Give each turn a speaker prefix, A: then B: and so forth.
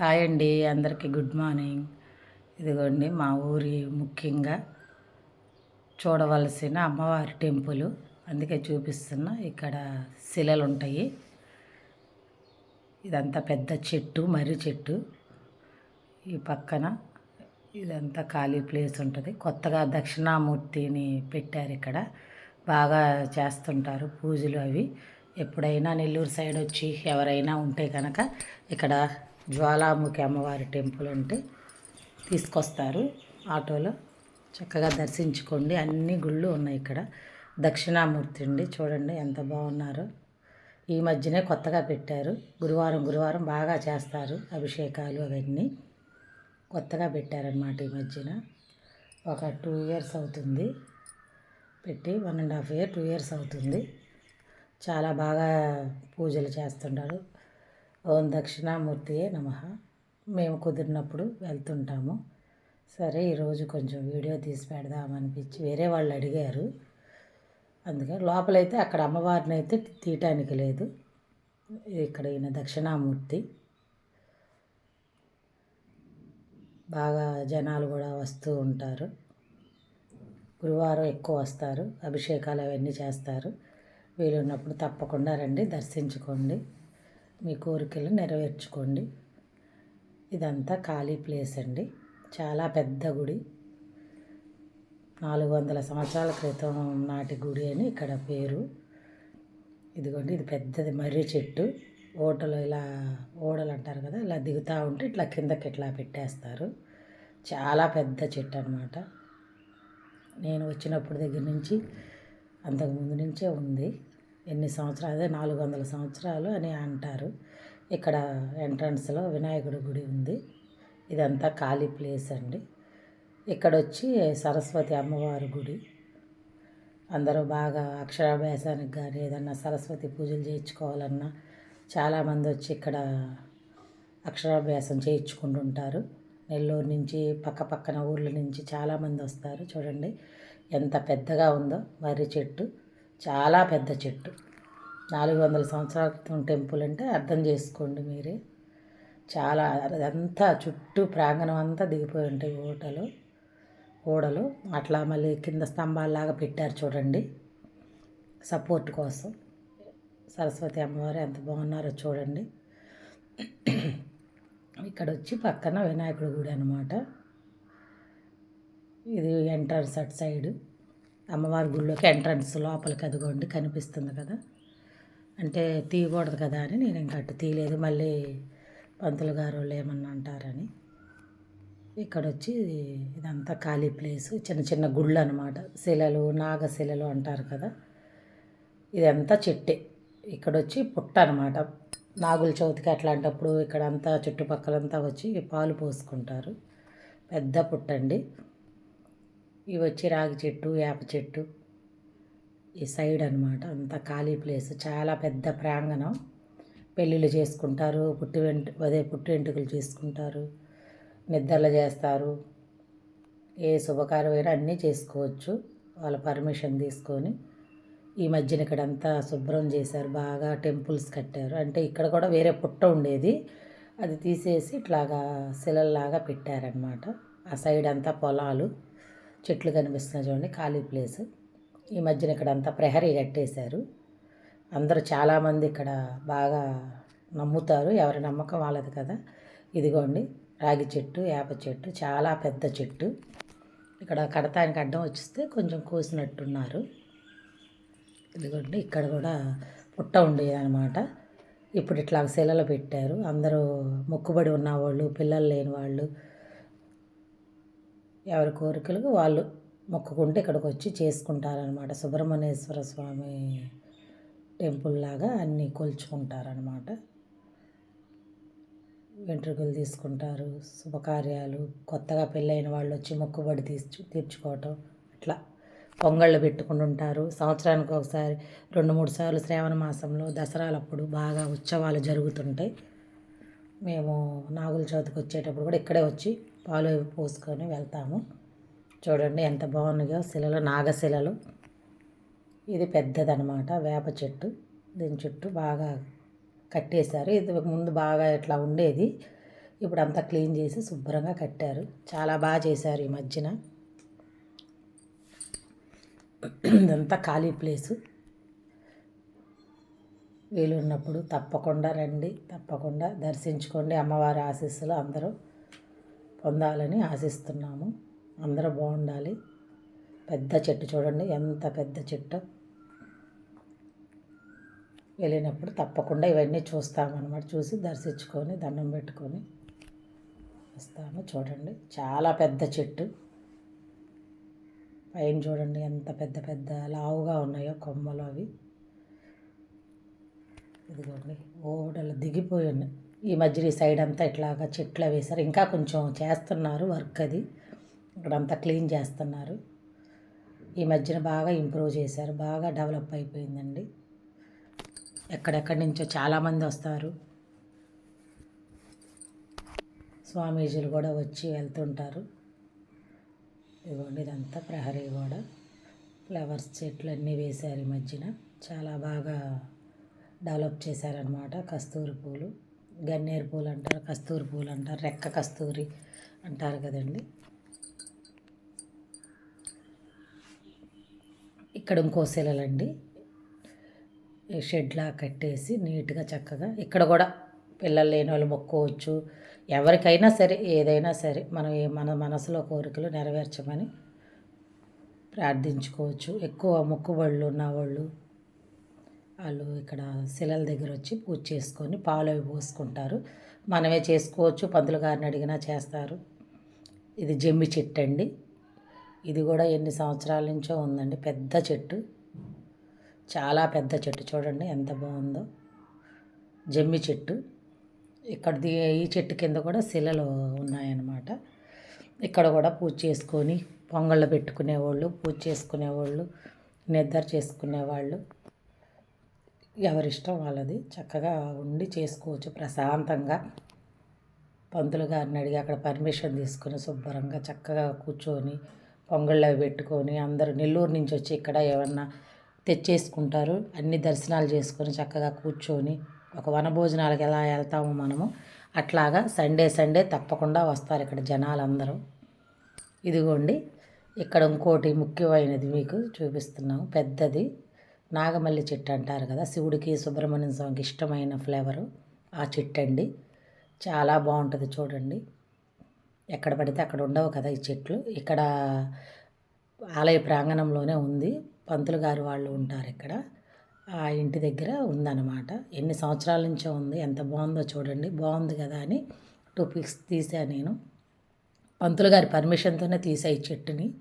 A: Hi అండి అందరికీ good morning. ఇదిగోండి మా ఊరి ముఖ్యంగా చూడవలసిన అమ్మవారి టెంపుల్. అందుకే చూపిస్తున్నా ఇక్కడ శిలలు ఉంటాయి ఇదంతా పెద్ద చెట్టు మర్రి చెట్టు. ఈ పక్కన ఇదంతా ఖాళీ ప్లేస్ ఉంటుంది. కొత్తగా దక్షిణామూర్తిని పెట్టారు ఇక్కడ. బాగా చేస్తుంటారు పూజలు అవి. ఎప్పుడైనా నెల్లూరు సైడ్ వచ్చి ఎవరైనా ఉంటే కనుక ఇక్కడ జ్వాలాముఖి అమ్మవారి టెంపుల్ ఉంటే తీసుకొస్తారు ఆటోలో. చక్కగా దర్శించుకోండి. అన్ని గుళ్ళు ఉన్నాయి ఇక్కడ. దక్షిణామూర్తి అండి చూడండి ఎంత బాగున్నారో. ఈ మధ్యనే కొత్తగా పెట్టారు. గురువారం గురువారం బాగా చేస్తారు అభిషేకాలు అవన్నీ. కొత్తగా పెట్టారనమాట ఈ మధ్యన. ఒక టూ ఇయర్స్ అవుతుంది. పెట్టి one and half year two years అవుతుంది. చాలా బాగా పూజలు చేస్తుంటారు. ఓం దక్షిణామూర్తియే నమ. మేము కుదిరినప్పుడు వెళ్తుంటాము. సరే ఈరోజు కొంచెం వీడియో తీసి పెడదామనిపించి వేరే వాళ్ళు అడిగారు. అందుకే లోపలైతే అక్కడ అమ్మవారిని అయితే తీయటానికి లేదు. ఇక్కడ ఈయన దక్షిణామూర్తి. బాగా జనాలు కూడా వస్తూ ఉంటారు. గురువారం ఎక్కువ వస్తారు. అభిషేకాలు అవన్నీ చేస్తారు. వీలున్నప్పుడు తప్పకుండా రండి దర్శించుకోండి. మీ కోరికలు నెరవేర్చుకోండి. ఇదంతా ఖాళీ ప్లేస్ అండి. చాలా పెద్ద గుడి. నాలుగు వందల సంవత్సరాల క్రితం నాటి గుడి అని ఇక్కడ పేరు. ఇదిగోండి ఇది పెద్దది మర్రి చెట్టు. ఓటలు ఇలా ఓడలు అంటారు కదా ఇలా దిగుతూ ఉంటే ఇట్లా కిందకి ఇట్లా పెట్టేస్తారు. చాలా పెద్ద చెట్టు అనమాట నేను వచ్చినప్పుడు దగ్గర నుంచి అంతకుముందు నుంచే ఉంది. ఎన్ని సంవత్సరాలు? అదే నాలుగు వందల సంవత్సరాలు అని అంటారు. ఇక్కడ ఎంట్రన్స్లో వినాయకుడి గుడి ఉంది. ఇదంతా ఖాళీ ప్లేస్ అండి. ఇక్కడ వచ్చి సరస్వతి అమ్మవారి గుడి. అందరూ బాగా అక్షరాభ్యాసానికి కానీ ఏదన్నా సరస్వతి పూజలు చేయించుకోవాలన్నా చాలామంది వచ్చి ఇక్కడ అక్షరాభ్యాసం చేయించుకుంటుంటారు. నెల్లూరు నుంచి పక్క పక్కన ఊర్ల నుంచి చాలామంది వస్తారు. చూడండి ఎంత పెద్దగా ఉందో మర్రి చెట్టు. చాలా పెద్ద చెట్టు. నాలుగు వందల సంవత్సరాల క్రితం టెంపుల్ అంటే అర్థం చేసుకోండి మీరే. చాలా అదంతా చుట్టూ ప్రాంగణం అంతా దిగిపోయి ఉంటాయి ఓటలు ఓడలు. అట్లా మళ్ళీ కింద స్తంభాలలాగా పెట్టారు చూడండి. సపోర్ట్ కోసం. సరస్వతి అమ్మవారు ఎంత బాగున్నారో చూడండి. ఇక్కడ వచ్చి పక్కన వినాయకుడి గుడి అనమాట ఇది ఎంట్రన్స్ అటు సైడు. అమ్మవారి గుళ్ళోకి ఎంట్రన్స్ లోపలికి అదిగోండి కనిపిస్తుంది కదా. అంటే తీయకూడదు కదా అని నేను ఇంకా అటు తీయలేదు. మళ్ళీ పంతులు గారు వాళ్ళు ఏమన్నా అంటారని. ఇక్కడ వచ్చి ఇదంతా ఖాళీ ప్లేస్. చిన్న చిన్న గుళ్ళు అనమాట శిలలు నాగశిలలు అంటారు కదా. ఇదంతా చెట్టే. ఇక్కడ వచ్చి పుట్ట అనమాట నాగుల చవితికి అట్లాంటప్పుడు ఇక్కడ అంతా చుట్టుపక్కలంతా వచ్చి పాలు పోసుకుంటారు. పెద్ద పుట్టండి. ఇవి వచ్చి రాగి చెట్టు వేప చెట్టు ఈ సైడ్ అనమాట అంత ఖాళీ ప్లేస్. చాలా పెద్ద ప్రాంగణం. పెళ్ళిళ్ళు చేసుకుంటారు పుట్టి వెంట అదే పుట్టి వెంట్రుకలు చేసుకుంటారు నిద్రలు చేస్తారు. ఏ శుభకార్యమైనా అన్నీ చేసుకోవచ్చు. వాళ్ళ పర్మిషన్ తీసుకొని ఈ మధ్యన ఇక్కడ అంతా శుభ్రం చేశారు. బాగా టెంపుల్స్ కట్టారు. అంటే ఇక్కడ కూడా వేరే పుట్ట ఉండేది. అది తీసేసి ఇట్లాగా శిలల్లాగా పెట్టారనమాట ఆ సైడ్ అంతా పొలాలు. చెట్లు కనిపిస్తున్నాయి చూడండి ఖాళీ ప్లేస్. ఈ మధ్యన ఇక్కడ అంతా ప్రహరీ కట్టేశారు. అందరూ చాలామంది ఇక్కడ బాగా నమ్ముతారు. ఎవరి నమ్మకం వాళ్ళది కదా. ఇదిగోండి రాగి చెట్టు వేప చెట్టు చాలా పెద్ద చెట్టు. ఇక్కడ కడతానికి అడ్డం వచ్చిస్తే కొంచెం కోసినట్టున్నారు. ఇదిగోండి ఇక్కడ కూడా పుట్ట ఉండేది అనమాట ఇప్పుడు ఇట్లా శిలలు పెట్టారు. అందరూ మొక్కుబడి ఉన్నవాళ్ళు పిల్లలు లేని వాళ్ళు ఎవరి కోరికలకు వాళ్ళు మొక్కుకుంటే ఇక్కడికి వచ్చి చేసుకుంటారనమాట సుబ్రహ్మణ్యేశ్వర స్వామి టెంపుల్ లాగా అన్నీ కొలుచుకుంటారనమాట వెంట్రుకలు తీసుకుంటారు శుభకార్యాలు కొత్తగా పెళ్ళైన వాళ్ళు వచ్చి మొక్కుబడి తీర్చు తీర్చుకోవటం అట్లా. పొంగళ్ళు పెట్టుకుని ఉంటారు. సంవత్సరానికి ఒకసారి రెండు మూడు సార్లు శ్రావణ మాసంలో దసరాలప్పుడు బాగా ఉత్సవాలు జరుగుతుంటాయి. మేము నాగుల చవితికి వచ్చేటప్పుడు కూడా ఇక్కడే వచ్చి పాలు పోసుకొని వెళ్తాము. చూడండి ఎంత బాగున్నాయో శిలలు నాగశిలలు. ఇది పెద్దదనమాట వేప చెట్టు. దీని చుట్టూ బాగా కట్టేశారు. ఇది ముందు బాగా ఇట్లా ఉండేది. ఇప్పుడు అంతా క్లీన్ చేసి శుభ్రంగా కట్టారు. చాలా బాగా చేశారు ఈ మధ్యన. ఇదంతా ఖాళీ ప్లేసు. వీలున్నప్పుడు తప్పకుండా రండి తప్పకుండా దర్శించుకోండి. అమ్మవారి ఆశీస్సులు అందరూ. పొందాలని ఆశిస్తున్నాము. అందరూ బాగుండాలి. పెద్ద చెట్టు చూడండి ఎంత పెద్ద చెట్టు. వెళ్ళినప్పుడు తప్పకుండా ఇవన్నీ చూస్తామన్నమాట. చూసి దర్శించుకొని దండం పెట్టుకొని వస్తాము చూడండి. చాలా పెద్ద చెట్టు. పైన చూడండి ఎంత పెద్ద పెద్ద లావుగా ఉన్నాయో కొమ్మలు అవి. ఇదిగోండి ఓడలు దిగిపోయి ఉన్నాయి. ఈ మధ్య ఈ సైడ్ అంతా ఇట్లాగా చెట్లు వేశారు. ఇంకా కొంచెం చేస్తున్నారు వర్క్ అది. ఇక్కడంతా క్లీన్ చేస్తున్నారు. ఈ మధ్యన బాగా ఇంప్రూవ్ చేశారు. బాగా డెవలప్ అయిపోయిందండి. ఎక్కడెక్కడి నుంచో చాలామంది వస్తారు. స్వామీజీలు కూడా వచ్చి వెళ్తుంటారు. ఇదిగోండి ఇదంతా ప్రహరీ గోడ. ఫ్లవర్స్ చెట్లు అన్నీ వేశారు ఈ మధ్యన. చాలా బాగా డెవలప్ చేశారనమాట కస్తూరి పూలు. గన్నేరు పూలు అంటారు కస్తూరి పూలు అంటారు రెక్క కస్తూరి అంటారు కదండి. ఇక్కడ ఇంకో శిలలండి. షెడ్లా కట్టేసి నీట్గా చక్కగా ఇక్కడ కూడా పిల్లలు లేని వాళ్ళు మొక్కోవచ్చు. ఎవరికైనా సరే ఏదైనా సరే మనం ఏ- మన మనసులో కోరికలు నెరవేర్చమని ప్రార్థించుకోవచ్చు. ఎక్కువ మొక్కుబళ్ళు ఉన్నవాళ్ళు వాళ్ళు ఇక్కడ శిలల దగ్గర వచ్చి పూజ చేసుకొని పాలు అవి పోసుకుంటారు. మనమే చేసుకోవచ్చు పంతులు గారిని అడిగినా చేస్తారు. ఇది జమ్మి చెట్టు అండి. ఇది కూడా ఎన్ని సంవత్సరాల నుంచో ఉందండి. పెద్ద చెట్టు. చాలా పెద్ద చెట్టు చూడండి ఎంత బాగుందో. జమ్మి చెట్టు. ఇక్కడ ఈ చెట్టు కింద కూడా శిలలు ఉన్నాయన్నమాట. ఇక్కడ కూడా పూజ చేసుకొని పొంగళ్ళు పెట్టుకునేవాళ్ళు పూజ చేసుకునేవాళ్ళు నిద్ర చేసుకునేవాళ్ళు. ఎవరిష్టం వాళ్ళది. చక్కగా ఉండి చేసుకోవచ్చు ప్రశాంతంగా. పంతులు గారిని అడిగి అక్కడ పర్మిషన్ తీసుకొని శుభ్రంగా చక్కగా కూర్చొని పొంగళ్ళు అవి పెట్టుకొని అందరూ నెల్లూరు నుంచి వచ్చి ఇక్కడ ఏమన్నా తెచ్చేసుకుంటారు. అన్ని దర్శనాలు చేసుకొని చక్కగా కూర్చొని ఒక వనభోజనాలకు ఎలా వెళ్తామో మనము అట్లాగా సండే సండే తప్పకుండా వస్తారు ఇక్కడ జనాలందరూ. ఇదిగోండి ఇక్కడ ఇంకోటి ముఖ్యమైనది మీకు చూపిస్తున్నాము. పెద్దది నాగమల్లి చెట్టు అంటారు కదా శివుడికి సుబ్రహ్మణ్యం స్వామికి ఇష్టమైన ఫ్లేవరు ఆ చెట్టు అండి చాలా బాగుంటుంది చూడండి. ఎక్కడ పడితే అక్కడ ఉండవు కదా ఈ చెట్లు. ఇక్కడ ఆలయ ప్రాంగణంలోనే ఉంది. పంతులు గారు వాళ్ళు ఉంటారు ఇక్కడ. ఆ ఇంటి దగ్గర ఉందన్నమాట. ఎన్ని సంవత్సరాల నుంచో ఉంది ఎంత బాగుందో చూడండి. బాగుంది కదా అని టూ పిక్స్ తీసాను నేను. పంతులు గారి పర్మిషన్తోనే తీసా ఈ చెట్టుని.